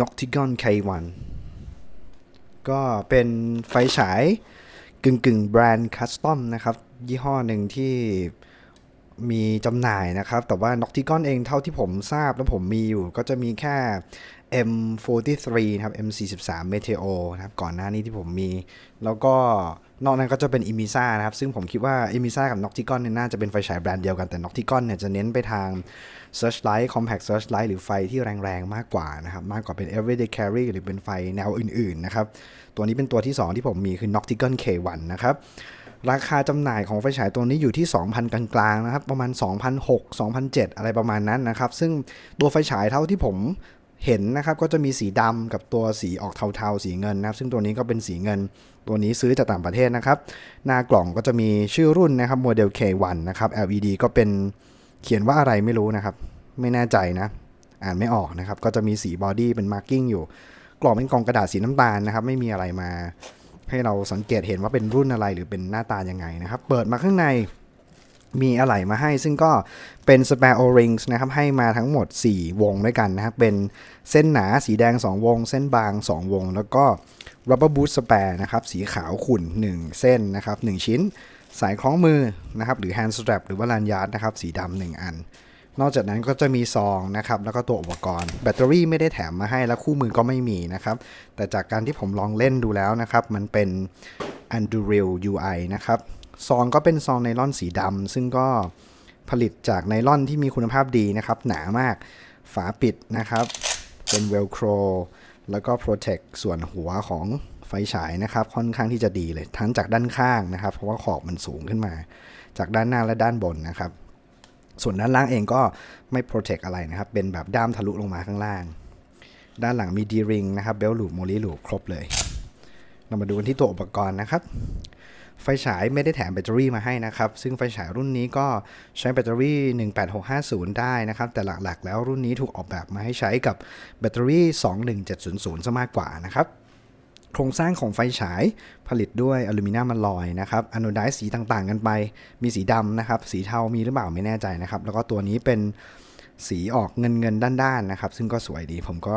Noctigon K1 ก็เป็นไฟฉายกึ่งกึ่งแบรนด์คัสตอมนะครับ ยี่ห้อหนึ่งที่มีจำหน่ายนะครับ แต่ว่า Noctigon เองเท่าที่ผมทราบแล้วผมมีอยู่ก็จะมีแค่ M43 นะครับ M43 Meteo นะครับ ก่อนหน้านี้ที่ผมมี แล้วก็ นอกนั้นก็จะเป็น i m i s a นะครับ ซึ่งผมคิดว่า i m i s a กับ Noctigon เนี่ยน่าจะเป็นไฟฉายแบรนด์เดียวกันแต่ Noctigon เนี่ยจะเน้นไปทาง Searchlight Compact Searchlight หรือไฟที่แรงๆ มากกว่านะครับ มากกว่าเป็น Everyday Carry หรือเป็นไฟแนวอื่นๆนะครับ ตัวนี้เป็นตัวที่ 2 ที่ผมมีคือ Noctigon K1 นะครับ ราคาจำหน่ายของไฟฉายตัวนี้อยู่ที่ 2,000 กลางๆ นะครับ ประมาณ 2,006 2,007 อะไรประมาณนั้นนะครับ ซึ่งตัวไฟฉายเท่าที่ผม เห็นนะครับก็จะมีสีดำกับตัวสีออกเทาๆ สีเงินนะครับ ซึ่งตัวนี้ก็เป็นสีเงิน ตัวนี้ซื้อจากต่างประเทศนะครับ หน้ากล่องก็จะมีชื่อรุ่นนะครับโมเดล K1 นะครับ LED ก็เป็นเขียนว่าอะไรไม่รู้นะครับ ไม่แน่ใจนะ อ่านไม่ออกนะครับ ก็จะมีสีบอดี้เป็นมาร์กิ้งอยู่ กล่องเป็นกล่องกระดาษสีน้ำตาลนะครับ ไม่มีอะไรมา ให้เราสังเกตเห็นว่าเป็นรุ่นอะไรหรือเป็นหน้าตายังไงนะครับ เปิดมาข้างใน มีอะไหล่มาให้ ซึ่งก็เป็น spare o-rings นะครับ ให้มาทั้งหมด 4 วงด้วยกันนะครับ เป็นเส้นหนาสีแดง 2 วง เส้นบาง 2 วง แล้วก็ rubber boot spare นะครับ สีขาวขุ่น 1 เส้นนะครับ 1 ชิ้น สายคล้องมือนะครับ หรือ hand strap หรือว่าลานยาร์ดนะครับ สีดำหนึ่งอัน นอกจากนั้นก็จะมีซองนะครับ แล้วก็ตัวอุปกรณ์ แบตเตอรี่ไม่ได้แถมมาให้ แล้วคู่มือก็ไม่มีนะครับ แต่จากการที่ผมลองเล่นดูแล้วนะครับ มันเป็น a n d u r i l UI นะครับ ซองก็เป็นซองไนลอนสีดำซึ่งก็ผลิตจากไนลอนที่มีคุณภาพดีนะครับ หนามากฝาปิดนะครับ เป็นเวลโครแล้วก็ Protect ส่วนหัวของไฟฉายนะครับ ค่อนข้างที่จะดีเลย ทั้งจากด้านข้างนะครับ เพราะว่าขอบมันสูงขึ้นมา จากด้านหน้าและด้านบนนะครับ ส่วนด้านล่างเองก็ไม่ protect อะไรนะครับ เป็นแบบด้ามทะลุลงมาข้างล่าง ด้านหลังมี D-ring นะครับเบลลูปโมลีลูปครบเลย เรามาดูกันที่ตัวอุปกรณ์นะครับ ไฟฉายไม่ได้แถมแบตเตอรี่มาให้นะครับ ซึ่งไฟฉายรุ่นนี้ก็ใช้แบตเตอรี่ 18650 ได้นะครับ แต่หลักๆ แล้วรุ่นนี้ถูกออกแบบมาให้ใช้กับแบตเตอรี่ 21700 ซะมากกว่านะครับ โครงสร้างของไฟฉายผลิตด้วยอลูมิเนียมอลอยนะครับอโนไดซ์สีต่างๆกันไป มีสีดำนะครับ สีเทามีหรือเปล่าไม่แน่ใจนะครับ แล้วก็ตัวนี้เป็น สีออกเงินเงินด้านๆนะครับ ซึ่งก็สวยดี ผมก็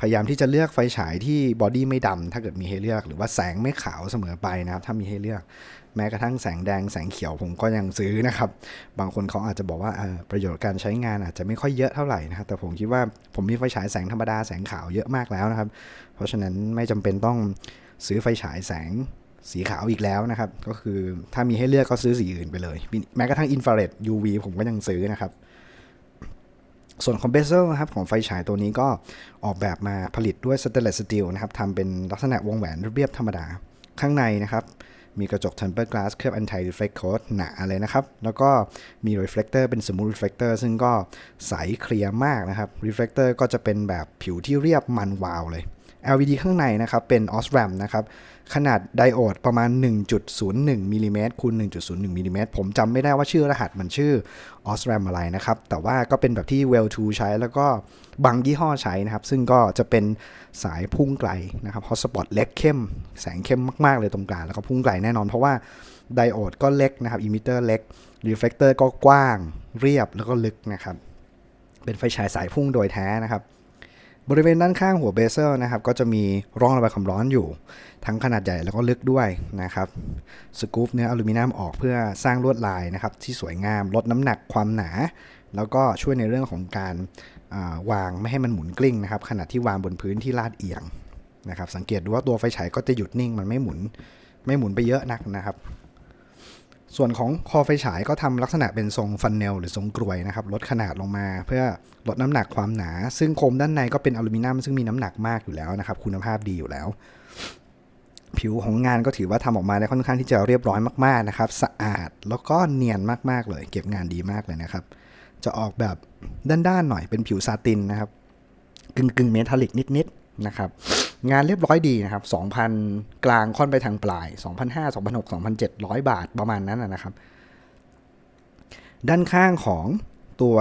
พยายามที่จะเลือกไฟฉายที่บอดี้ไม่ดำถ้าเกิดมีให้เลือก หรือว่าแสงไม่ขาวเสมอไปนะครับ ถ้ามีให้เลือก แม้กระทั่งแสงแดงแสงเขียวผมก็ยังซื้อนะครับ บางคนเขาอาจจะบอกว่าประโยชน์การใช้งานอาจจะไม่ค่อยเยอะเท่าไหร่นะครับแต่ผมคิดว่าผมมีไฟฉายแสงธรรมดาแสงขาวเยอะมากแล้วนะครับ เพราะฉะนั้นไม่จำเป็นต้องซื้อไฟฉายแสงสีขาวอีกแล้วนะครับ ก็คือถ้ามีให้เลือกก็ซื้อสีอื่นไปเลย แม้กระทั่งอินฟราเรด UV ผมก็ยังซื้อนะครับ ส่วนคอมเพรสเซอร์นะครับของไฟฉายตัวนี้ก็ออกแบบมาผลิตด้วยสเตนเลสสตีลนะครับทำเป็นลักษณะวงแหวนเรียบธรรมดา ข้างในนะครับ มีกระจก tempered glass เคลือบ anti reflect coat หนาเลยนะครับ แล้วก็มี reflector เป็น smooth reflector ซึ่งก็ใสเคลียร์มากนะครับ reflector ก็จะเป็นแบบผิวที่เรียบมันวาวเลย LED ข้างในนะครับเป็น OSRAM นะครับขนาดไดโอดประมาณ 1.01มิลลิเมตรคูณ1.01มิลลิเมตรผมจำไม่ได้ว่าชื่อรหัสมันชื่อ OSRAM อะไรนะครับ แต่ว่าก็เป็นแบบที่ Well 2ใช้แล้วก็บางยี่ห้อใช้นะครับ ซึ่งก็จะเป็นสายพุ่งไกลนะครับ Hotspot เล็กเข้ม แสงเข้มมากๆเลยตรงกลาง แล้วก็พุ่งไกลแน่นอนเพราะว่าไดโอดก็เล็กนะครับอิมิเตอร์เล็ก reflector ก็กว้างเรียบแล้วก็ลึกนะครับเป็นไฟฉายสายพุ่งโดยแท้นะครับ บริเวณด้านข้างหัวเบเซอร์นะครับก็จะมีร่องระบายความร้อนอยู่ ทั้งขนาดใหญ่แล้วก็ลึกด้วยนะครับสกู๊ปเนื้ออลูมิเนียมออกเพื่อสร้างลวดลายนะครับที่สวยงามลดน้ำหนักความหนา แล้วก็ช่วยในเรื่องของการาวางไม่ให้มันหมุนกลิ้งนะครับขณะที่วางบนพื้นที่ลาดเอียงนะครับสังเกตดูว่าตัวไฟฉายก็จะหยุดนิ่งมันไม่หมุนไม่หมุนไปเยอะนักนะครับ ส่วนของคอไฟฉายก็ทำลักษณะเป็นทรงฟันเนลหรือทรงกรวยนะครับลดขนาดลงมาเพื่อลดน้ำหนักความหนา ซึ่งโคมด้านในก็เป็นอลูมิเนียมซึ่งมีน้ำหนักมากอยู่แล้วนะครับคุณภาพดีอยู่แล้ว ผิวของงานก็ถือว่าทำออกมาได้ค่อนข้างที่จะเรียบร้อยมากๆนะครับ สะอาดแล้วก็เนียนมากๆเลย เก็บงานดีมากเลยนะครับ จะออกแบบด้านๆหน่อยเป็นผิวซาตินนะครับกึ่งกึ่งเมทัลลิกนิดๆ นะครับงานเรียบร้อยดีนะครับ 2,000 กลางค่อนไปทางปลาย 2,500 2,600 2,700 บาทประมาณนั้นนะครับ ด้านข้างของตัว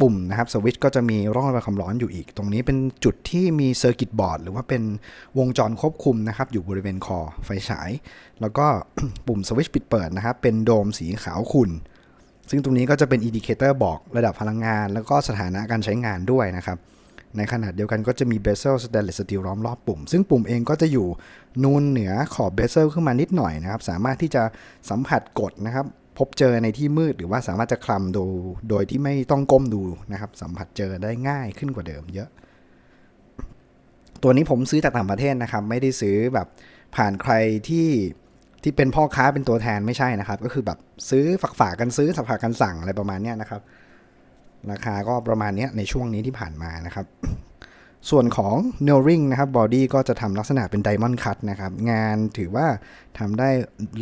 ปุ่มนะครับสวิตช์ก็จะมีร่องระบายความร้อนอยู่อีก ตรงนี้เป็นจุดที่มีเซอร์กิตบอร์ดหรือว่าเป็นวงจรควบคุมนะครับ อยู่บริเวณคอไฟฉาย แล้วก็ปุ่มสวิตช์ปิดเปิดนะครับ เป็นโดมสีขาวขุ่นซึ่งตรงนี้ก็จะเป็นอินดิเคเตอร์บอกระดับพลังงาน แล้วก็สถานะการใช้งานด้วยนะครับ ในขนาดเดียวกันก็จะมีเบเซลสแตนเลสสตีลล้อมรอบปุ่ม ซึ่งปุ่มเองก็จะอยู่นูนเหนือขอบเบเซลขึ้นมานิดหน่อยนะครับ สามารถที่จะสัมผัสกดนะครับ พบเจอในที่มืดหรือว่าสามารถจะคลำดูโดยที่ไม่ต้องก้มดูนะครับ สัมผัสเจอได้ง่ายขึ้นกว่าเดิมเยอะ ตัวนี้ผมซื้อจากต่างประเทศนะครับ ไม่ได้ซื้อแบบผ่านใครที่ที่เป็นพ่อค้าเป็นตัวแทนไม่ใช่นะครับ ก็คือแบบซื้อฝากฝากกันซื้อสักฝากกันสั่งอะไรประมาณนี้นะครับ ราคาก็ประมาณนี้ในช่วงนี้ที่ผ่านมานะครับ ส่วนของ n e l Ring นะครับบอดี้ก็จะทำลักษณะเป็น Diamond Cut นะครับ งานถือว่าทำได้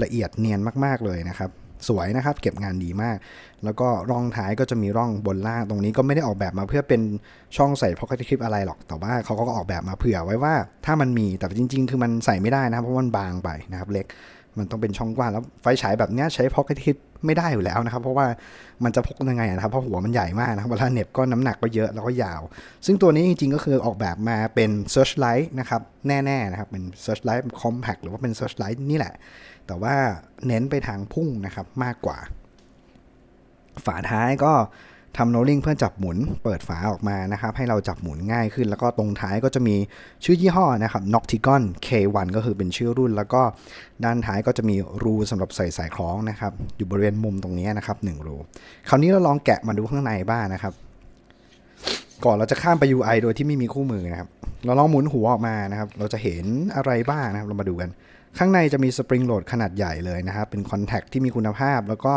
ละเอียดเนียนมาก ๆ เลยนะครับ สวยนะครับ เก็บงานดีมาก แล้วก็ร่องท้ายก็จะมีร่องบนล่างตรงนี้ก็ไม่ได้ออกแบบมาเพื่อเป็นช่องใส่ pocket clip อะไรหรอก แต่ว่าเขาก็ออกแบบมาเผื่อไว้ว่าถ้ามันมีแต่จริง ๆ คือมันใส่ไม่ได้นะครับเพราะมันบางไปนะครับเล็กมันต้องเป็นช่องกว้างแล้วไฟฉายแบบนี้ใช้ pocket clip ไม่ได้อยู่แล้วนะครับ เพราะว่ามันจะพกยังไงนะครับ เพราะหัวมันใหญ่มากนะครับเวลาเหน็บก็น้ำหนักก็เยอะแล้วก็ยาว ซึ่งตัวนี้จริงๆก็คือออกแบบมาเป็น searchlight นะครับ แน่ๆนะครับเป็น searchlight compact หรือว่าเป็น searchlight นี่แหละ แต่ว่าเน้นไปทางพุ่งนะครับมากกว่า ฝาท้ายก็ ทำโนลิ่งเพื่อจับหมุนเปิดฝาออกมานะครับ ให้เราจับหมุนง่ายขึ้น แล้วก็ตรงท้ายก็จะมีชื่อยี่ห้อนะครับ Noctigon K1 ก็คือเป็นชื่อรุ่น แล้วก็ด้านท้ายก็จะมีรูสำหรับใส่สายคล้องนะครับ อยู่บริเวณมุมตรงนี้นะครับ1รู คราวนี้เราลองแกะมาดูข้างในบ้างนะครับ ก่อนเราจะข้ามไป UI โดยที่ไม่มีคู่มือนะครับ เราลองหมุนหัวออกมานะครับ เราจะเห็นอะไรบ้างนะครับ เรามาดูกัน ข้างในจะมีสปริงโหลดขนาดใหญ่เลยนะครับ เป็นคอนแทคที่มีคุณภาพ แล้วก็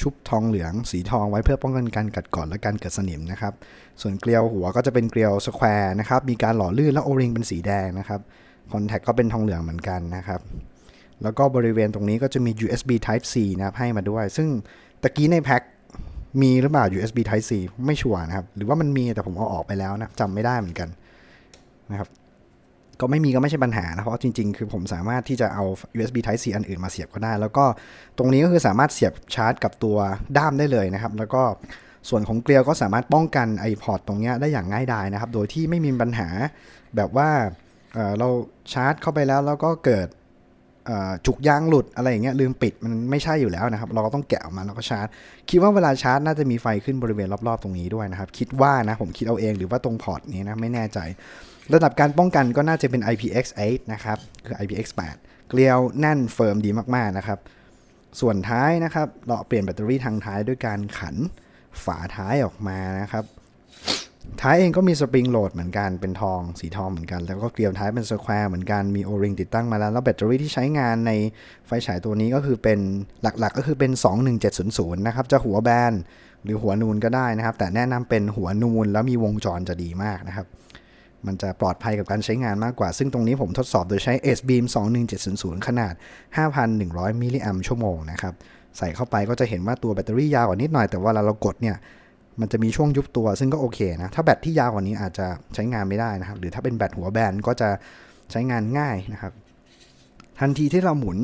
ชุบทองเหลืองสีทองไว้เพื่อป้องกันการกัดกร่อนและการเกิดสนิมนะครับ ส่วนเกลียวหัวก็จะเป็นเกลียวสแควร์นะครับ มีการหล่อลื่นและโอริงเป็นสีแดงนะครับ คอนแทคก็เป็นทองเหลืองเหมือนกันนะครับ แล้วก็บริเวณตรงนี้ก็จะมี USB Type C นะครับให้มาด้วย ซึ่งตะกี้ในแพ็คมีหรือเปล่า USB Type C ไม่ชัวร์นะครับ หรือว่ามันมีแต่ผมเอาออกไปแล้วนะจำไม่ได้เหมือนกันนะครับ ก็ไม่มีก็ไม่ใช่ปัญหานะเพราะจริงๆ คือผมสามารถที่จะเอา USB Type C อันอื่นมาเสียบก็ได้ แล้วก็ตรงนี้ก็คือสามารถเสียบชาร์จกับตัวด้ามได้เลยนะครับ แล้วก็ส่วนของเกลียวก็สามารถป้องกันไอพอร์ตรงนี้ได้อย่างง่ายดายนะครับ โดยที่ไม่มีปัญหาแบบว่าเเราชาร์จเข้าไปแล้วแล้วก็เกิดจุกยางหลุดอะไรอย่างเงี้ยลืมปิดมันไม่ใช่อยู่แล้วนะครับ เราก็ต้องแกะออกมาแล้วก็ชาร์จ คิดว่าเวลาชาร์จน่าจะมีไฟขึ้นบริเวณรอบๆตรงนี้ด้วยนะครับ คิดว่านะผมคิดเอาเองหรือว่าตรงพอร์ตนี้นะไม่แน่ใจ ระดับการป้องกันก็น่าจะเป็น IPX8 นะครับ คือ IPX8 เกลียวแน่นเฟิร์มดีมากๆนะครับ ส่วนท้ายนะครับ เราเปลี่ยนแบตเตอรี่ทางท้ายด้วยการขันฝาท้ายออกมานะครับ ท้ายเองก็มีสปริงโหลดเหมือนกัน เป็นทองสีทองเหมือนกัน แล้วก็เกลียวท้ายเป็นสแควร์เหมือนกัน มีโอริงติดตั้งมาแล้ว แล้วแบตเตอรี่ที่ใช้งานในไฟฉายตัวนี้ก็คือเป็นหลักๆ ก็คือเป็น 21700 นะครับ จะหัวแบนหรือหัวนูนก็ได้นะครับ แต่แนะนำเป็นหัวนูนแล้วมีวงจรจะดีมากนะครับ มันจะปลอดภัยกับการใช้งานมากกว่า ซึ่งตรงนี้ผมทดสอบโดยใช้ S Beam 21700 ขนาด 5,100 มิลลิแอมชั่วโมงนะครับใส่เข้าไปก็จะเห็นว่าตัวแบตเตอรี่ยาวกว่านิดหน่อยแต่ว่าเวลาเรากดเนี่ยมันจะมีช่วงยุบตัวซึ่งก็โอเคนะ ถ้าแบตที่ยาวกว่านี้อาจจะใช้งานไม่ได้นะครับ หรือถ้าเป็นแบตหัวแบนก็จะใช้งานง่ายนะครับ ทันทีที่เราหมุน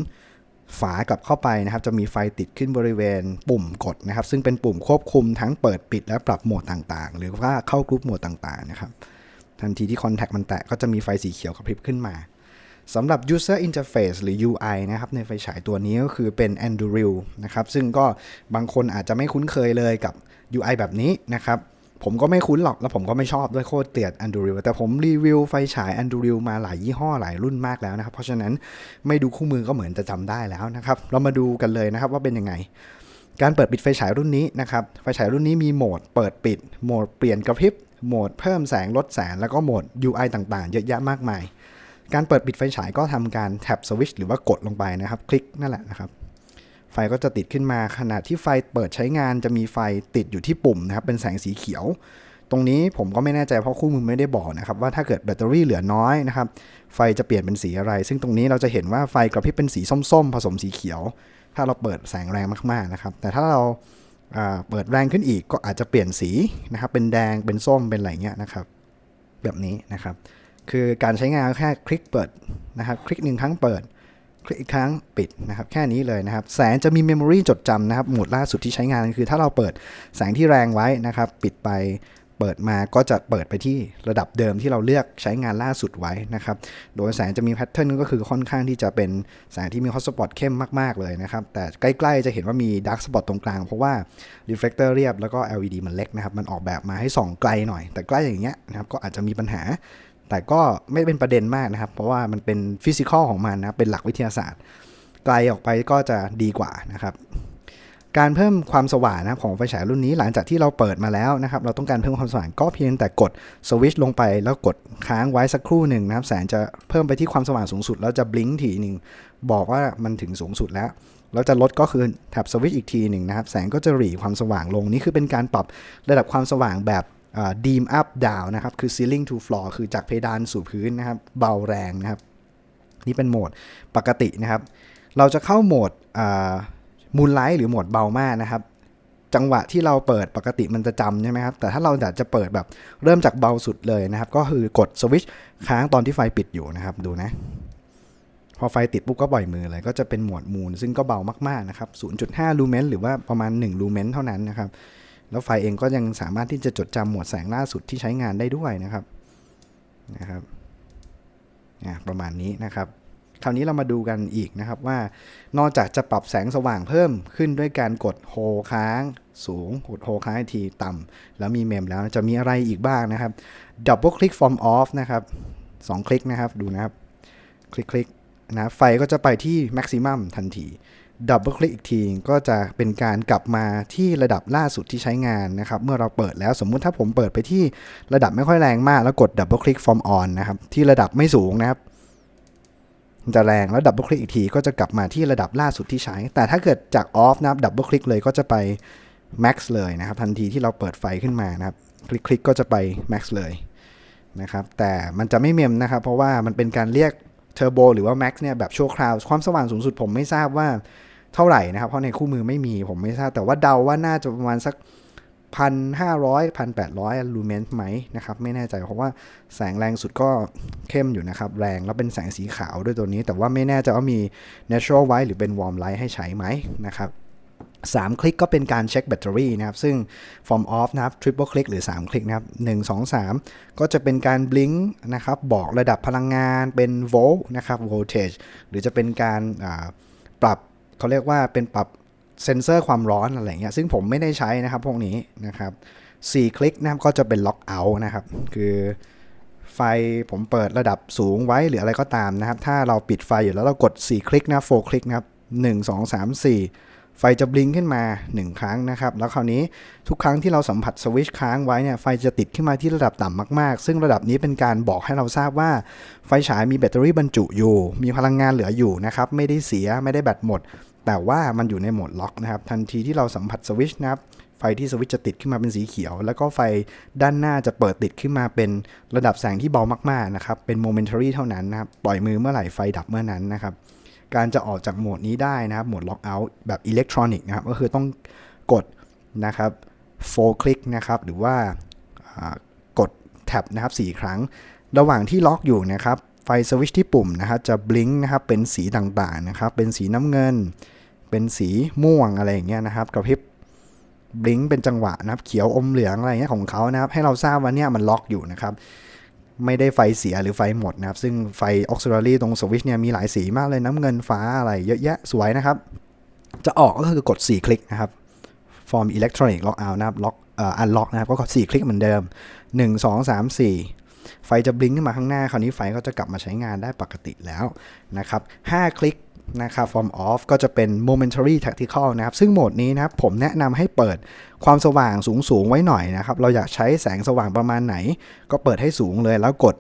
ฝากลับเข้าไปนะครับ จะมีไฟติดขึ้นบริเวณปุ่มกดนะครับ ซึ่งเป็นปุ่มควบคุมทั้งเปิดปิดและปรับโหมดต่างๆ หรือว่าเข้ากรุ๊ปโหมดต่างๆนะครับ ทันทีที่คอนแทคมันแตะก็จะมีไฟสีเขียวกระพริบขึ้นมาสำหรับ user interface หรือ UI นะครับในไฟฉายตัวนี้ก็คือเป็น Anduril นะครับซึ่งก็บางคนอาจจะไม่คุ้นเคยเลยกับ UI แบบนี้นะครับผมก็ไม่คุ้นหรอกแล้วผมก็ไม่ชอบด้วยโคตรเกลียด Anduril แต่ผมรีวิวไฟฉาย Anduril มาหลายยี่ห้อหลายรุ่นมากแล้วนะครับ เพราะฉะนั้นไม่ดูคู่มือก็เหมือนจะจำได้แล้วนะครับ เรามาดูกันเลยนะครับว่าเป็นยังไง การเปิดปิดไฟฉายรุ่นนี้นะครับไฟฉายรุ่นนี้มีโหมดเปิดปิดโหมดเปลี่ยนกระพริบ โหมดเพิ่มแสงลดแสง แล้วก็โหมด UI ต่างๆ เยอะแยะมากมาย การเปิดปิดไฟฉายก็ทำการแท็บสวิชหรือว่ากดลงไปนะครับ คลิกนั่นแหละนะครับ ไฟก็จะติดขึ้นมาขณะที่ไฟเปิดใช้งานจะมีไฟติดอยู่ที่ปุ่มนะครับ เป็นแสงสีเขียว ตรงนี้ผมก็ไม่แน่ใจเพราะคู่มือไม่ได้บอกนะครับ ว่าถ้าเกิดแบตเตอรี่เหลือน้อยนะครับ ไฟจะเปลี่ยนเป็นสีอะไร ซึ่งตรงนี้เราจะเห็นว่าไฟกระพริบเป็นสีส้มๆ ผสมสีเขียว ถ้าเราเปิดแสงแรงมากๆนะครับ แต่ถ้าเรา เปิดแรงขึ้นอีกก็อาจจะเปลี่ยนสีนะครับเป็นแดงเป็นส้มเป็นอะไรเงี้ยนะครับ แบบนี้นะครับ คือการใช้งานแค่คลิกเปิดนะครับ คลิกหนึ่งครั้งเปิด คลิกอีกครั้งปิดนะครับ แค่นี้เลยนะครับ แสงจะมีเมมโมรีจดจำนะครับโหมดล่าสุดที่ใช้งานคือ ถ้าเราเปิดแสงที่แรงไว้นะครับ ปิดไป เปิดมาก็จะเปิดไปที่ระดับเดิมที่เราเลือกใช้งานล่าสุดไว้นะครับ โดยแสงจะมีแพทเทิร์นก็คือค่อนข้างที่จะเป็นแสงที่มีฮอตสปอตเข้มมาก ๆ เลยนะครับ แต่ใกล้ๆจะเห็นว่ามีดาร์กสปอตตรงกลาง เพราะว่ารีเฟล c เตอร์เรียบแล้วก็ LED มันเล็กนะครับ มันออกแบบมาให้ส่องไกลหน่อย แต่ใกล้อย่างเงี้ยนะครับก็อาจจะมีปัญหา แต่ก็ไม่เป็นประเด็นมากนะครับ เพราะว่ามันเป็นฟิสิกอลของมันนะเป็นหลักวิทยาศาสตร์ ไกลออกไปก็จะดีกว่านะครับ การเพิ่มความสว่างนะครับของไฟฉายรุ่นนี้หลังจากที่เราเปิดมาแล้วนะครับเราต้องการเพิ่มความสว่างก็เพียงแต่กดสวิตช์ลงไปแล้วกดค้างไว้สักครู่หนึ่งนะครับแสงจะเพิ่มไปที่ความสว่างสูงสุด แล้วจะบลิงก์ทีหนึ่งบอกว่ามันถึงสูงสุดแล้วแล้วจะลดก็คือแท็บสวิตช์อีกทีหนึ่งนะครับแสงก็จะหรี่ความสว่างลงนี่คือเป็นการปรับระดับความสว่างแบบดีมอัพดาวนะครับคือ ceiling to floor คือจากเพดานสู่พื้นนะครับเบาแรงนะครับนี่เป็นโหมดปกตินะครับ เราจะเข้าโหมด มูนไลท์หรือโหมดเบามากนะครับ จังหวะที่เราเปิดปกติมันจะจำใช่ไหมครับ แต่ถ้าเราอยากจะเปิดแบบเริ่มจากเบาสุดเลยนะครับ ก็คือกดสวิตช์ค้างตอนที่ไฟปิดอยู่นะครับ ดูนะ พอไฟติดปุ๊บก็ปล่อยมือเลย ก็จะเป็นโหมดมูนซึ่งก็เบามากๆนะครับ 0.5 ลูเมนหรือว่าประมาณ 1 ลูเมนเท่านั้นนะครับ แล้วไฟเองก็ยังสามารถที่จะจดจำโหมดแสงล่าสุดที่ใช้งานได้ด้วยนะครับ นะครับประมาณนี้นะครับ คราวนี้เรามาดูกันอีกนะครับว่า นอกจากจะปรับแสงสว่างเพิ่มขึ้นด้วยการกดโฮค้างสูงกดโฮค้างทีต่ำแล้วมีเมมแล้วจะมีอะไรอีกบ้างนะครับ Double Click From Off นะครับ2คลิกนะครับดูนะครับ คลิกคลิกนะไฟก็จะไปที่ Maximum ทันทีดับเบิลคลิกอีกทีก็จะเป็นการกลับมาที่ระดับล่าสุดที่ใช้งานนะครับ เมื่อเราเปิดแล้วสมมุติถ้าผมเปิดไปที่ระดับไม่ค่อยแรงมาก แล้วกดดับเบิลคลิก from on นะครับ ที่ระดับไม่สูงนะครับ จะแรงแล้วดับเบิลคลิกอีกทีก็จะกลับมาที่ระดับล่าสุดที่ใช้ แต่ถ้าเกิดจากออฟนะครับดับเบิลคลิกเลยก็จะไป max เลยนะครับทันทีที่เราเปิดไฟขึ้นมานะครับ คลิกคลิกก็จะไป max เลยนะครับแต่มันจะไม่เมมนะครับ เพราะว่ามันเป็นการเรียกเทอร์โบหรือว่า max เนี่ยแบบชั่วคราว ความสว่างสูงสุดผมไม่ทราบว่าเท่าไหร่นะครับ เพราะในคู่มือไม่มีผมไม่ทราบแต่ว่าเดาว่าน่าจะประมาณสัก พันห้าร้อยพันแปดร้อยลูเมนไหมนะครับไม่แน่ใจเพราะว่าแสงแรงสุดก็เข้มอยู่นะครับแรงแล้วเป็นแสงสีขาวด้วยตัวนี้แต่ว่าไม่แน่ใจว่ามี natural white หรือเป็น warm light ให้ใช้ไหมนะครับ3คลิกก็เป็นการเช็คแบตเตอรี่นะครับ ซึ่ง from off นะครับ triple click หรือ 3 คลิกนะครับ 1 2 3 ก็จะเป็นการ blink นะครับ บอกระดับพลังงานเป็นโวลต์นะครับ voltage หรือจะเป็นการปรับเขาเรียกว่าเป็นปรับ เซนเซอร์ความร้อนอะไรเงี้ยซึ่งผมไม่ได้ใช้นะครับพวกนี้นะครับ4คลิกนะครับก็จะเป็นล็อกเอาท์นะครับ คือไฟผมเปิดระดับสูงไว้หรืออะไรก็ตามนะครับ ถ้าเราปิดไฟอยู่แล้วเรากด 4 คลิกนะ4คลิกนะครับ1 2 3 4 ไฟจะบลิงขึ้นมา 1 ครั้งนะครับ แล้วคราวนี้ทุกครั้งที่เราสัมผัสสวิตช์ค้างไว้เนี่ยไฟจะติดขึ้นมาที่ระดับต่ำมากๆ ซึ่งระดับนี้เป็นการบอกให้เราทราบว่า ไฟฉายมีแบตเตอรี่บรรจุอยู่ มีพลังงานเหลืออยู่นะครับ ไม่ได้เสียไม่ได้แบตหมด แต่ว่ามันอยู่ในโหมดล็อกนะครับ ทันทีที่เราสัมผัสสวิชนะครับ ไฟที่สวิตช์จะติดขึ้นมาเป็นสีเขียว แล้วก็ไฟด้านหน้าจะเปิดติดขึ้นมาเป็นระดับแสงที่เบามากๆนะครับ เป็น momentary เท่านั้นนะครับ ปล่อยมือเมื่อไหร่ไฟดับเมื่อนั้นนะครับ การจะออกจากโหมดนี้ได้นะครับ โหมดล็อกเอาท์แบบอิเล็กทรอนิกส์นะครับ ก็คือต้องกดนะครับ four click นะครับ หรือว่ากดแท็บนะครับ 4 ครั้ง ระหว่างที่ล็อกอยู่นะครับไฟสวิชที่ปุ่มนะครับจะบลิงก์นะครับเป็นสีต่างๆนะครับเป็นสีน้ำเงิน เป็นสีม่วงอะไรอย่างเงี้ยนะครับกระพริบบลิงเป็นจังหวะนะครับ เขียวอมเหลืองอะไรเงี้ยของเขานะครับ ให้เราทราบว่าเนี่ยมันล็อกอยู่นะครับ ไม่ได้ไฟเสียหรือไฟหมดนะครับ ซึ่งไฟออกซิลารีตรงสวิชเนี่ยมีหลายสีมากเลยน้ำเงินฟ้าอะไรเยอะแยะสวยนะครับ จะออกก็คือกด 4 คลิกนะครับฟอร์มอิเล็กทรอนิกส์ล็อกเอานะครับล็อกเอ่ออันล็อกนะครับก็กด 4 คลิกเหมือนเดิม 1 2 3 4 ไฟจะบลิงขึ้นมาข้างหน้า คราวนี้ไฟก็จะกลับมาใช้งานได้ปกติแล้วนะครับ5คลิก นะครับ form off ก็จะเป็น momentary tactical นะครับ ซึ่งโหมดนี้นะครับผมแนะนำให้เปิดความสว่างสูงๆไว้หน่อยนะครับ เราอยากใช้แสงสว่างประมาณไหน ก็เปิดให้สูงเลยแล้วกด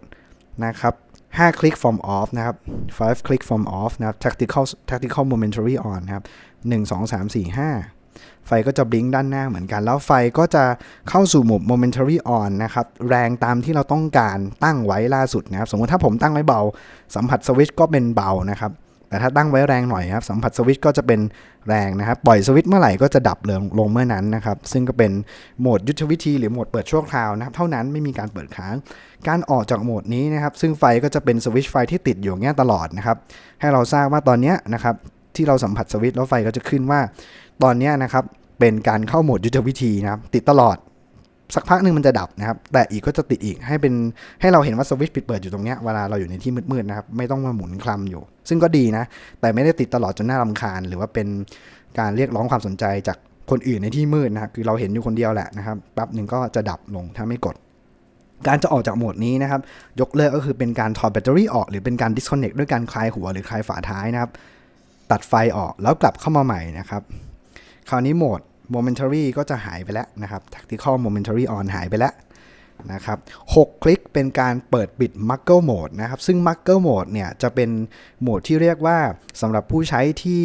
นะครับ5คลิก form off นะครับ5คลิก form off นะครับ tactical tactical momentary on นะครับ1 2 3 4 5 ไฟก็จะบลิงด้านหน้าเหมือนกัน แล้วไฟก็จะเข้าสู่โหมด momentary on นะครับ แรงตามที่เราต้องการตั้งไว้ล่าสุดนะครับ สมมติถ้าผมตั้งไว้เบา สัมผัสสวิตช์ก็เป็นเบานะครับ แต่ถ้าตั้งไว้แรงหน่อยครับสัมผัสสวิตช์ก็จะเป็นแรงนะครับ ปล่อยสวิตช์เมื่อไหร่ก็จะดับเลงลงเมื่อนั้นนะครับ ซึ่งก็เป็นโหมดยุทธวิธีหรือโหมดเปิดชั่วคราวนะครับ เท่านั้นไม่มีการเปิดค้าง การออกจากโหมดนี้นะครับ ซึ่งไฟก็จะเป็นสวิตช์ไฟที่ติดอยู่เงี้ยตลอดนะครับ ให้เราทราบว่าตอนนี้นะครับที่เราสัมผัสสวิตช์แล้วไฟก็จะขึ้นว่า ตอนนี้นะครับเป็นการเข้าโหมดยุทธวิธีนะครับติดตลอด สักพักหนึ่งมันจะดับนะครับ แต่อีกก็จะติดอีกให้เป็นให้เราเห็นว่าสวิตช์ปิดเปิดอยู่ตรงเนี้ยเวลาเราอยู่ในที่มืดๆนะครับ ไม่ต้องมาหมุนคลำอยู่ ซึ่งก็ดีนะ แต่ไม่ได้ติดตลอดจนน่ารำคาญ หรือว่าเป็นการเรียกร้องความสนใจจากคนอื่นในที่มืดนะครับคือเราเห็นอยู่คนเดียวแหละนะครับแป๊บหนึ่งก็จะดับลงถ้าไม่กดการจะออกจากโหมดนี้นะครับ ยกเลิกก็คือเป็นการถอดแบตเตอรี่ออก หรือเป็นการ disconnect ด้วยการคลายหัวหรือคลายฝาท้ายนะครับ ตัดไฟออกแล้วกลับเข้ามาใหม่นะครับ คราวนี้โหมด momentary ก็จะหายไปแล้วนะครับ tactical momentary on หายไปแล้วนะครับ6คลิกเป็นการเปิดปิด muggle mode นะครับ ซึ่ง muggle mode เนี่ยจะเป็นโหมดที่เรียกว่าสำหรับผู้ใช้ที่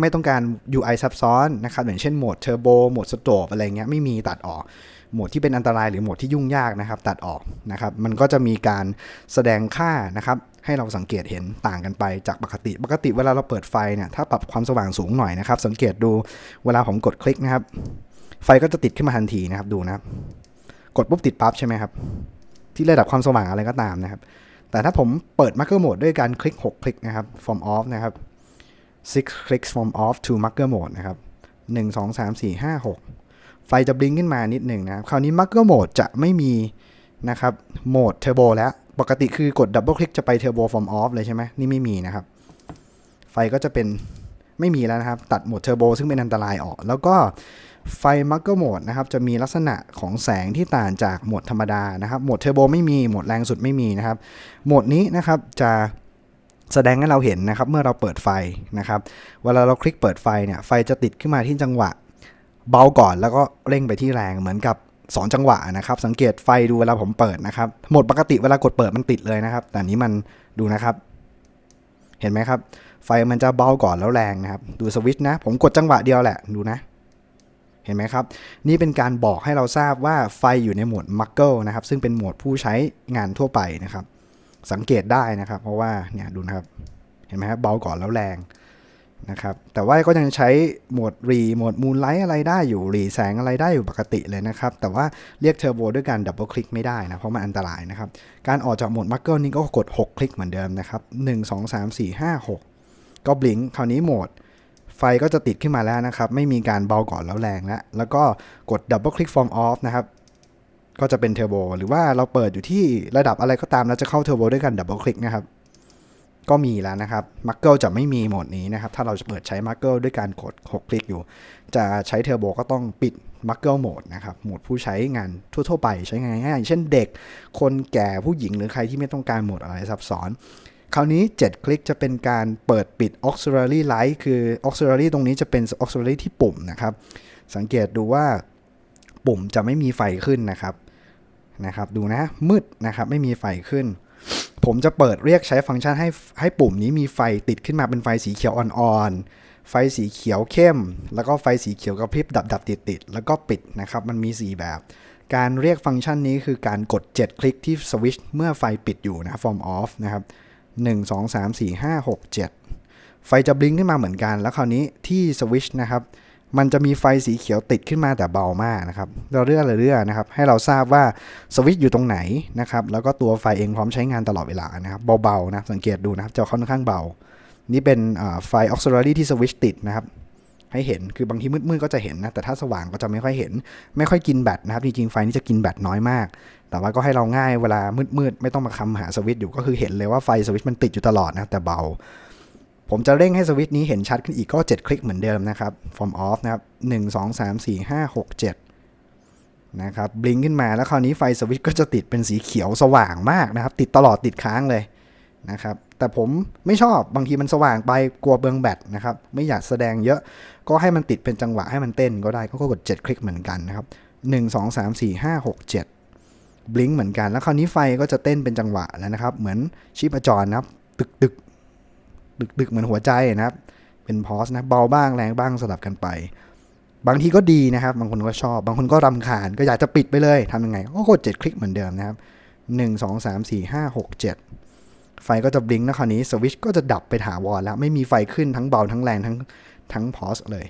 ไม่ต้องการ UI ซับซ้อนนะครับอย่างเช่นโหมด turbo โหมด strobe อะไรเงี้ยไม่มีตัดออก หมดที่เป็นอันตรายหรือโหมดที่ยุ่งยากนะครับ ตัดออกนะครับ มันก็จะมีการแสดงค่านะครับ ให้เราสังเกตเห็นต่างกันไปจากปกติ ปกติเวลาเราเปิดไฟเนี่ยถ้าปรับความสว่างสูงหน่อยนะครับ สังเกตดูเวลาผมกดคลิกนะครับ ไฟก็จะติดขึ้นมาทันทีนะครับดูนะครับ กดปุ๊บติดปั๊บใช่ไหมครับ ที่ระดับความสว่างอะไรก็ตามนะครับ แต่ถ้าผมเปิด marker mode ด้วยการคลิก 6 คลิกนะครับ from off นะครับ six clicks from off to marker mode นะครับ1 2 3 4 5 6 ไฟจะบลิงขึ้นมานิดหนึ่งนะครับคราวนี้ marker mode จะไม่มีนะครับโหมดเทอร์โบแล้ว ปกติคือกดดับเบิลคลิกจะไปเทอร์โบ from off เลยใช่ไหมนี่ไม่มีนะครับ ไฟก็จะเป็นไม่มีแล้วนะครับ ตัดโหมดเทอร์โบซึ่งเป็นอันตรายออก แล้วก็ไฟมักกอร์โหมดนะครับ จะมีลักษณะของแสงที่ต่างจากโหมดธรรมดานะครับ โหมดเทอร์โบไม่มี โหมดแรงสุดไม่มีนะครับ โหมดนี้นะครับจะแสดงให้เราเห็นนะครับ เมื่อเราเปิดไฟนะครับ เวลาเราคลิกเปิดไฟเนี่ย ไฟจะติดขึ้นมาที่จังหวะ เบาก่อนแล้วก็เร่งไปที่แรงเหมือนกับ2จังหวะนะครับ สังเกตไฟดูเวลาผมเปิดนะครับโหมดปกติเวลากดเปิดมันติดเลยนะครับ แต่นนี้มันดูนะครับ เห็นไหมครับ ไฟมันจะเบาก่อนแล้วแรงนะครับ ดูสวิตช์นะ ผมกดจังหวะเดียวแหละดูนะ เห็นไหมครับ นี่เป็นการบอกให้เราทราบว่าไฟอยู่ในโหมดมักเกิลนะครับ ซึ่งเป็นโหมดผู้ใช้งานทั่วไปนะครับ สังเกตได้นะครับ เพราะว่าเนี่ยดูนะครับ เห็นไหมครับเบาก่อนแล้วแรง นะครับแต่ว่าก็ยังใช้โหมดรีโหมดมูนไลท์อะไรได้อยู่รีแสงอะไรได้อยู่ปกติเลยนะครับ แต่ว่าเรียกเทอร์โบด้วยการดับเบิลคลิกไม่ได้นะ เพราะมันอันตรายนะครับ การออกจากโหมดมักเกิลนี่ก็กด 6 คลิกเหมือนเดิมนะครับ 1 2 3 4 5 6 ก็บลิงคราวนี้โหมด ไฟก็จะติดขึ้นมาแล้วนะครับ ไม่มีการเบาก่อนแล้วแรงแล้วแล้วก็กดดับเบิลคลิก from off นะครับก็จะเป็นเทอร์โบหรือว่าเราเปิดอยู่ที่ระดับอะไรก็ตามแล้วจะเข้าเทอร์โบด้วยกันดับเบิลคลิกนะครับ ก็มีแล้วนะครับมักเกิลจะไม่มีโหมดนี้นะครับ ถ้าเราจะเปิดใช้มักเกิลด้วยการกด6คลิกอยู่ จะใช้เทอร์โบก็ต้องปิดมักเกิลโหมดนะครับ โหมดผู้ใช้งานทั่วๆไปใช้งานง่ายๆเช่นเด็ก คนแก่ผู้หญิงหรือใครที่ไม่ต้องการโหมดอะไรซับซ้อน คราวนี้ 7 คลิกจะเป็นการเปิดปิด auxiliary light คือ auxiliary ตรงนี้จะเป็น auxiliary ที่ปุ่มนะครับ สังเกตดูว่าปุ่มจะไม่มีไฟขึ้นนะครับนะครับ ดูนะมืดนะครับไม่มีไฟขึ้น ผมจะเปิดเรียกใช้ฟังก์ชันให้ให้ปุ่มนี้มีไฟติดขึ้นมาเป็นไฟสีเขียวอ่อนๆ ไฟสีเขียวเข้ม แล้วก็ไฟสีเขียวกระพริบดับดับติดติดแล้วก็ปิดนะครับ มันมี 4 แบบ การเรียกฟังก์ชันนี้คือการกด 7 คลิกที่สวิตช์เมื่อไฟปิดอยู่นะ from off นะครับ1 2 3 4 5 6 7 ไฟจะบลิงขึ้นมาเหมือนกัน แล้วคราวนี้ที่สวิตช์นะครับ มันจะมีไฟสีเขียวติดขึ้นมาแต่เบามากนะครับเราเรื่อยๆเรื่อยๆนะครับ ให้เราทราบว่าสวิตช์อยู่ตรงไหนนะครับ แล้วก็ตัวไฟเองพร้อมใช้งานตลอดเวลานะครับ เบาๆนะ สังเกตดูนะครับจะค่อนข้างเบา นี่เป็นไฟออกซิล a รีที่สวิตช์ติดนะครับ ให้เห็น คือบางทีมืดๆก็จะเห็นนะ แต่ถ้าสว่างก็จะไม่ค่อยเห็น ไม่ค่อยกินแบตนะครับ จริงๆ ไฟนี้จะกินแบตน้อยมาก แต่ว่าก็ให้เราง่ายเวลามืดๆ ไม่ต้องมาคำหาสวิตช์อยู่ ก็คือเห็นเลยว่าไฟสวิตช์มันติดอยู่ตลอดนะ แต่เบา ผมจะเร่งให้สวิตช์นี้เห็นชัดขึ้นอีกก็ 7 คลิกเหมือนเดิมนะครับ from off นะครับ1 2 3 4 5 6 7 นะครับ บลิงขึ้นมาแล้วคราวนี้ไฟสวิตช์ก็จะติดเป็นสีเขียวสว่างมากนะครับ ติดตลอดติดค้างเลยนะครับ แต่ผมไม่ชอบบางทีมันสว่างไปกลัวเบืองแบตนะครับ ไม่อยากแสดงเยอะ ก็ให้มันติดเป็นจังหวะให้มันเต้นก็ได้ก็กด 7 คลิกเหมือนกันนะครับ 1 2 3 4 5 6 7 บลิงเหมือนกัน แล้วคราวนี้ไฟก็จะเต้นเป็นจังหวะแล้วนะครับ เหมือนชีพจรนะครับตึกตึก ดึกดึกเหมือนหัวใจนะครับ เป็นพอสนะเบาบ้างแรงบ้างสลับกันไป บางทีก็ดีนะครับ บางคนก็ชอบ บางคนก็รำคาญก็อยากจะปิดไปเลยทำยังไงก็กด7คลิกเหมือนเดิมนะครับ 1 2 3 4 5 6 7 ไฟก็จะบลิงก์นะคราวนี้สวิชก็จะดับไปถาวรแล้วไม่มีไฟขึ้นทั้งเบาทั้งแรงทั้งทั้งพอสเลย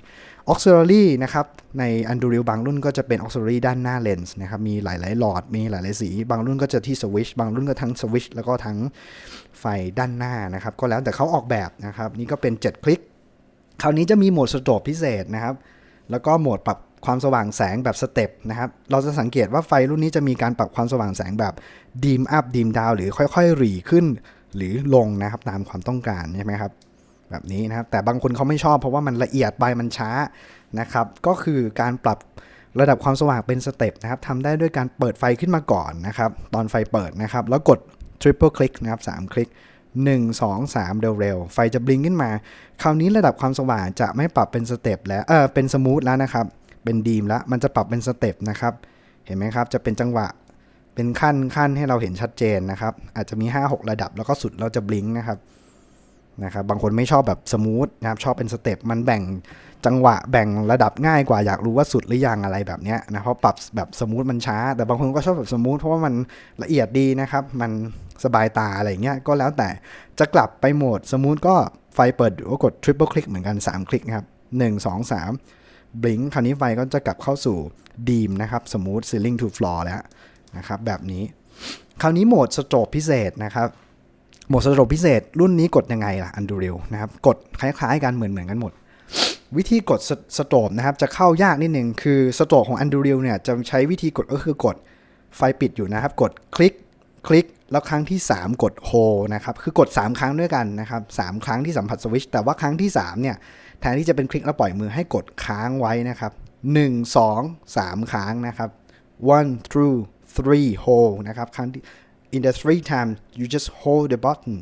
auxiliary นะครับใน Anduril บางรุ่นก็จะเป็น auxiliary ด้านหน้าเลนส์นะครับมีหลาย ๆ หลอดมีหลาย ๆ สี บางรุ่นก็จะที่สวิชบางรุ่นก็ทั้งสวิชแล้วก็ทั้งไฟด้านหน้านะครับก็แล้วแต่เขาออกแบบนะครับนี่ก็เป็น 7 คลิก คราวนี้จะมีโหมดสโตรบพิเศษนะครับแล้วก็โหมดปรับความสว่างแสงแบบสเต็ปนะครับ เราจะสังเกตว่าไฟรุ่นนี้จะมีการปรับความสว่างแสงแบบดีมอัพดีมดาวหรือค่อยๆหรี่ขึ้น หรือลงนะครับตามความต้องการใช่ไหมครับ แบบนี้นะครับ แต่บางคนเขาไม่ชอบเพราะว่ามันละเอียดไปมันช้านะครับ ก็คือการปรับระดับความสว่างเป็นสเต็ปนะครับทำได้ด้วยการเปิดไฟขึ้นมาก่อนนะครับ ตอนไฟเปิดนะครับ แล้วกด triple click นะครับ 3 คลิก 1 2 3 เร็วๆ ไฟจะบลิงขึ้นมา คราวนี้ระดับความสว่างจะไม่ปรับเป็นสเต็ปแล้ว เออเป็นสมูทแล้วนะครับ เป็นดีมแล้ว มันจะปรับเป็นสเต็ปนะครับ เห็นไหมครับ จะเป็นจังหวะ เป็นขั้นขั้นให้เราเห็นชัดเจนนะครับ อาจจะมี 5-6 ระดับแล้วก็สุดเราจะบลิงนะครับ นะครับบางคนไม่ชอบแบบสมูทนะครับชอบเป็นสเต็ปมันแบ่งจังหวะแบ่งระดับง่ายกว่าอยากรู้ว่าสุดหรือยังอะไรแบบเนี้ยนะเพราะปรับแบบสมูทมันช้า แต่บางคนก็ชอบแบบสมูทเพราะว่ามันละเอียดดีนะครับมันสบายตาอะไรเงี้ยก็แล้วแต่จะกลับไปโหมดสมูทก็ไฟเปิดอยู่ก็กด triple click เหมือนกัน 3 คลิกนะครับ 1 2 3 blink คราวนี้ไฟก็จะกลับเข้าสู่ beam นะครับ smooth ceiling to floor แล้วนะครับแบบนี้ คราวนี้โหมดสโตรพิเศษนะครับ หมดสโตรพิเศษ รุ่นนี้กดยังไงล่ะ Unreal นะครับกดคล้ายๆกันเหมือนเหมือนกันหมด วิธีกดสโตรบนะครับจะเข้ายากนิดนึงคือสโตรบของ Unreal เนี่ยจะใช้วิธีกดก็คือกดไฟปิดอยู่นะครับ กดคลิกคลิกแล้วครั้งที่ 3 กด hold นะครับคือกด 3 ครั้งด้วยกันนะครับ3ครั้งที่สัมผัสสวิตช์แต่ว่าครั้งที่3เนี่ยแทนที่จะเป็นคลิกแล้วปล่อยมือให้กดค้างไว้นะครับ 1 2 3ครั้งนะครับ one two three hold นะครับครั้งที่ in the three times you just hold the button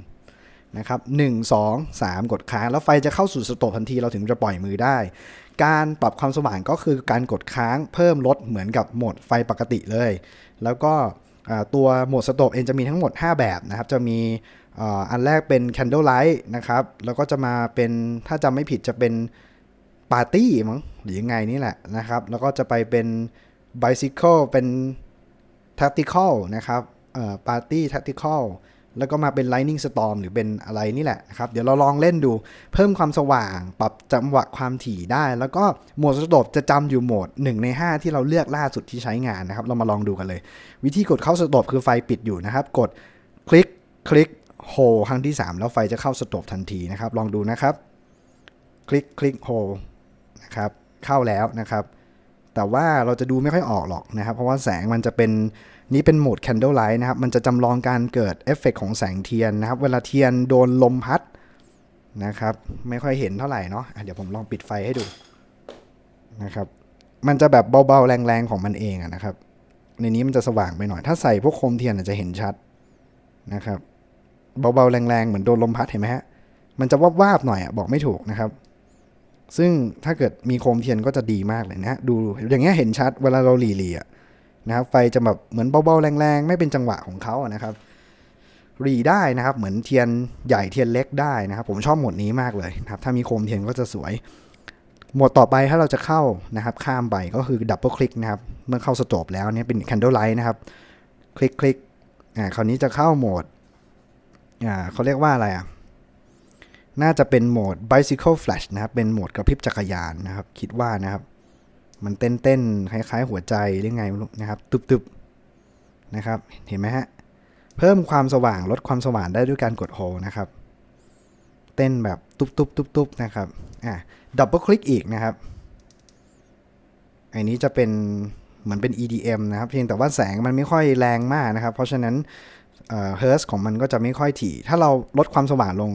นะครับ1 2 3กดค้าง แล้วไฟจะเข้าสู่สโตปทันทีเราถึงจะปล่อยมือได้ การปรับความสว่างก็คือการกดค้างเพิ่มลดเหมือนกับโหมดไฟปกติเลย แล้วก็ตัวโหมดสโตปเองจะมีทั้งหมด 5 แบบนะครับ จะมีอันแรกเป็น candle light นะครับ แล้วก็จะมาเป็นถ้าจำไม่ผิดจะเป็นปาร์ตี้มั้งหรือยังไงนี่แหละนะครับ แล้วก็จะไปเป็น bicycle เป็น tactical นะครับ เอ่อ party tactical แล้วก็มาเป็น lightning storm หรือเป็นอะไรนี่แหละนะครับ เดี๋ยวเราลองเล่นดู เพิ่มความสว่าง ปรับจังหวะความถี่ได้ แล้วก็โหมดสโตปจะจำอยู่โหมด 1 ใน 5 ที่เราเลือกล่าสุดที่ใช้งานนะครับ เรามาลองดูกันเลย วิธีกดเข้าสโตปคือไฟปิดอยู่นะครับ กดคลิกคลิกโฮครั้งที่ 3 แล้วไฟจะเข้าสโตปทันทีนะครับ ลองดูนะครับ คลิกคลิกโฮนะครับ เข้าแล้วนะครับ แต่ว่าเราจะดูไม่ค่อยออกหรอกนะครับ เพราะว่าแสงมันจะเป็นนี่เป็นโหมด candle light นะครับ มันจะจำลองการเกิดเอฟเฟกของแสงเทียนนะครับ เวลาเทียนโดนลมพัดนะครับ ไม่ค่อยเห็นเท่าไหร่เนาะอะเดี๋ยวผมลองปิดไฟให้ดูนะครับ มันจะแบบเบาๆ แรงๆ ของมันเองนะครับ ในนี้มันจะสว่างไปหน่อย ถ้าใส่พวกโคมเทียนจจะเห็นชัดนะครับ เบาๆ แรงๆ เหมือนโดนลมพัดเห็นไหมฮะ มันจะวาบๆ หน่อยอะบอกไม่ถูกนะครับ ซึ่งถ้าเกิดมีโคมเทียนก็จะดีมากเลยนะดูอย่างเงี้ยเห็นชัดเวลาเราหลีๆอะนะครับไฟจะแบบเหมือนเบาๆแรงๆ ไม่เป็นจังหวะของเขาอะนะครับหรีได้นะครับ เหมือนเทียนใหญ่เทียนเล็กได้นะครับ ผมชอบโหมดนี้มากเลยนะครับ ถ้ามีโคมเทียนก็จะสวยโหมดต่อไปถ้าเราจะเข้านะครับ ข้ามไปก็คือดับเบิลคลิกนะครับ เมื่อเข้าสโตปแล้วเนี่ยเป็น candle light นะครับ คลิกคลิกอ่าคราวนี้จะเข้าโหมดอ่าเขาเรียกว่าอะไรอะ น่าจะเป็นโหมด bicycle flash นะครับ เป็นโหมดกระพริบจักรยานนะครับ คิดว่านะครับ มันเต้นเต้นๆคล้ายๆ หัวใจหรือไงไม่รู้นะครับ ตึบๆนะครับ เห็นไหมฮะ เพิ่มความสว่างลดความสว่างได้ด้วยการกดโฮนะครับ เต้นแบบตุบๆๆๆนะครับ อะ ดับเบิลคลิกอีกนะครับ อันนี้จะเป็นเหมือนเป็น EDM นะครับ เพียงแต่ว่าแสงมันไม่ค่อยแรงมากนะครับ เพราะฉะนั้นเฮิร์สของมันก็จะไม่ค่อยถี่ ถ้าเราลดความสว่างลง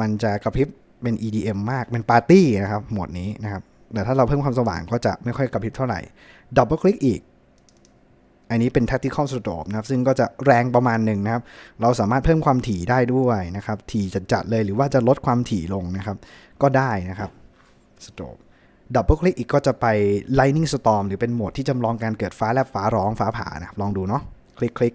มันจะกระพริบเป็น EDM มาก เป็นปาร์ตี้นะครับ โหมดนี้นะครับ แต่ถ้าเราเพิ่มความสว่างก็จะไม่ค่อยกระพริบเท่าไหร่ ดับเบิลคลิกอีก อันนี้เป็น tactical strobe นะครับ ซึ่งก็จะแรงประมาณหนึ่งนะครับ เราสามารถเพิ่มความถี่ได้ด้วยนะครับ ถี่จัดๆเลย หรือว่าจะลดความถี่ลงนะครับ ก็ได้นะครับ strobe ดับเบิลคลิกอีกก็จะไป lightning storm หรือเป็นโหมดที่จำลองการเกิดฟ้าแลบฟ้าร้องฟ้าผ่านะครับลองดูเนาะ คลิกคลิก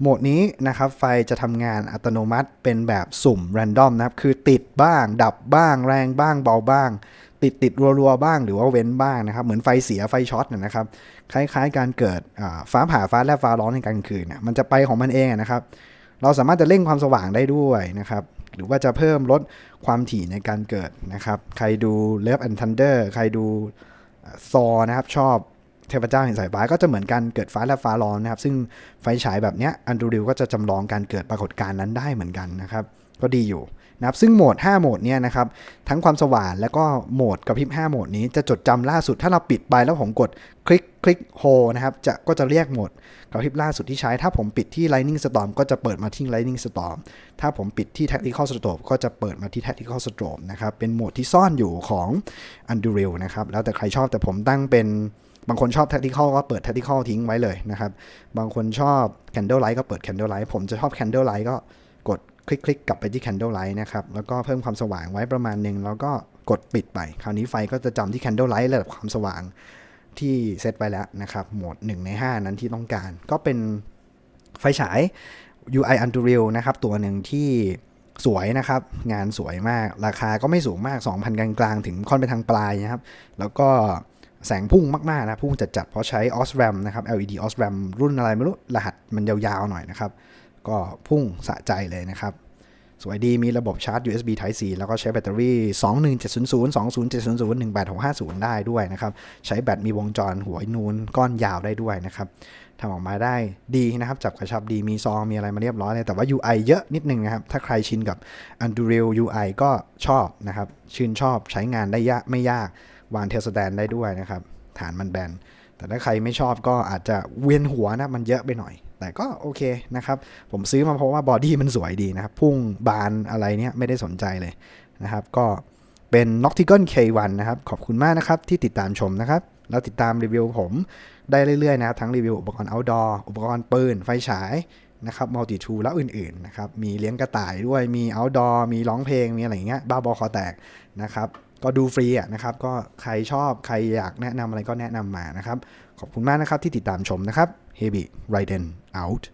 โหมดนี้นะครับไฟจะทำงานอัตโนมัติเป็นแบบสุ่ม random นะครับ คือติดบ้าง ดับบ้าง แรงบ้างเบาบ้าง ติดติดรัวๆบ้างหรือว่าเว้นบ้างนะครับ เหมือนไฟเสียไฟช็อตนะนะครับ คล้ายๆ การเกิดฟ้าผ่าฟ้าแลบฟ้าร้องในกลางคืนเนะมันจะไปของมันเองนะครับ เราสามารถจะเร่งความสว่างได้ด้วยนะครับ หรือว่าจะเพิ่มลดความถี่ในการเกิดนะครับ ใครดู Love and Thunder ใครดูซอนะครับชอบ เทพเจ้าแห่งสายฟ้าก็จะเหมือนกันเกิดฟ้าและฟ้าร้อนนะครับ ซึ่งไฟฉายแบบเนี้ยอันดูริวก็จะจำลองการเกิดปรากฏการณ์นั้นได้เหมือนกันนะครับ ก็ดีอยู่นะครับซึ่งโหมด 5 โหมดเนี่ยนะครับทั้งความสว่างแล้วก็โหมดกระพริบ 5 โหมดนี้จะจดจำล่าสุดถ้าเราปิดไปแล้วผมกดคลิกคลิกโฮนะครับจะก็จะเรียกโหมดกระพริบล่าสุดที่ใช้ ถ้าผมปิดที่ Lightning Storm ก็จะเปิดมาที่ Lightning Storm ถ้าผมปิดที่ Tactical Strobe ก็จะเปิดมาที่ Tactical Strobe นะครับเป็นโหมดที่ซ่อนอยู่ของ Unreal นะครับแล้วแต่ใครชอบแต่ผมตั้งเป็น บางคนชอบ tactical ก็เปิด tactical ทิ้งไว้เลยนะครับ บางคนชอบ candle light ก็เปิด candle light ผมจะชอบ candle light ก็กดคลิกคลิกกลับไปที่ candle light นะครับ แล้วก็เพิ่มความสว่างไว้ประมาณหนึ่งแล้วก็กดปิดไป คราวนี้ไฟก็จะจำที่ candle light ระดับความสว่างที่เซตไว้แล้วนะครับ โหมด 1 ใน 5 นั้นที่ต้องการ ก็เป็นไฟฉาย UI Unreal นะครับ ตัวหนึ่งที่สวยนะครับ งานสวยมาก ราคาก็ไม่สูงมาก 2,000 กลางๆ ถึงค่อนไปทางปลายนะครับ แล้วก็ แสงพุ่งมากๆนะพุ่งจัดๆเพราะใช้ OSRAM นะครับ LED OSRAM รุ่นอะไรไม่รู้รหัสมันยาวๆหน่อยนะครับ ก็พุ่งสะใจเลยนะครับ สวยดีมีระบบชาร์จ USB Type C แล้วก็ใช้แบตเตอรี่ 21700 20700 18650 ได้ด้วยนะครับ ใช้แบตมีวงจรหัวนูนก้อนยาวได้ด้วยนะครับทำออกมาได้ดีนะครับ จับกระชับดีมีซองมีอะไรมาเรียบร้อยเลยแต่ว่า UI เยอะนิดนึงนะครับ ถ้าใครชินกับ Unreal UI ก็ชอบนะครับชื่นชอบใช้งานได้ยากไม่ยาก วางเทสแตนได้ด้วยนะครับ ฐานมันแบน แต่ถ้าใครไม่ชอบก็อาจจะเวียนหัวนะ มันเยอะไปหน่อย แต่ก็โอเคนะครับ ผมซื้อมาเพราะว่าบอดี้มันสวยดีนะครับ พุ่งบานอะไรเนี้ยไม่ได้สนใจเลยนะครับ ก็เป็น Noctigon K1 นะครับ ขอบคุณมากนะครับที่ติดตามชมนะครับ แล้วติดตามรีวิวผมได้เรื่อยๆนะครับ ทั้งรีวิวอุปกรณ์ outdoor อุปกรณ์ปืน ไฟฉายนะครับ multi tool แล้วอื่นๆนะครับ มีเลี้ยงกระต่ายด้วยมี outdoor มีร้องเพลง มีอะไรอย่างเงี้ยบ้าบอคอแตกนะครับ ก็ดูฟรีนะครับ ก็ใครชอบใครอยากแนะนำอะไรก็แนะนำมานะครับ ขอบคุณมากนะครับที่ติดตามชมนะครับ Heavy Raiden out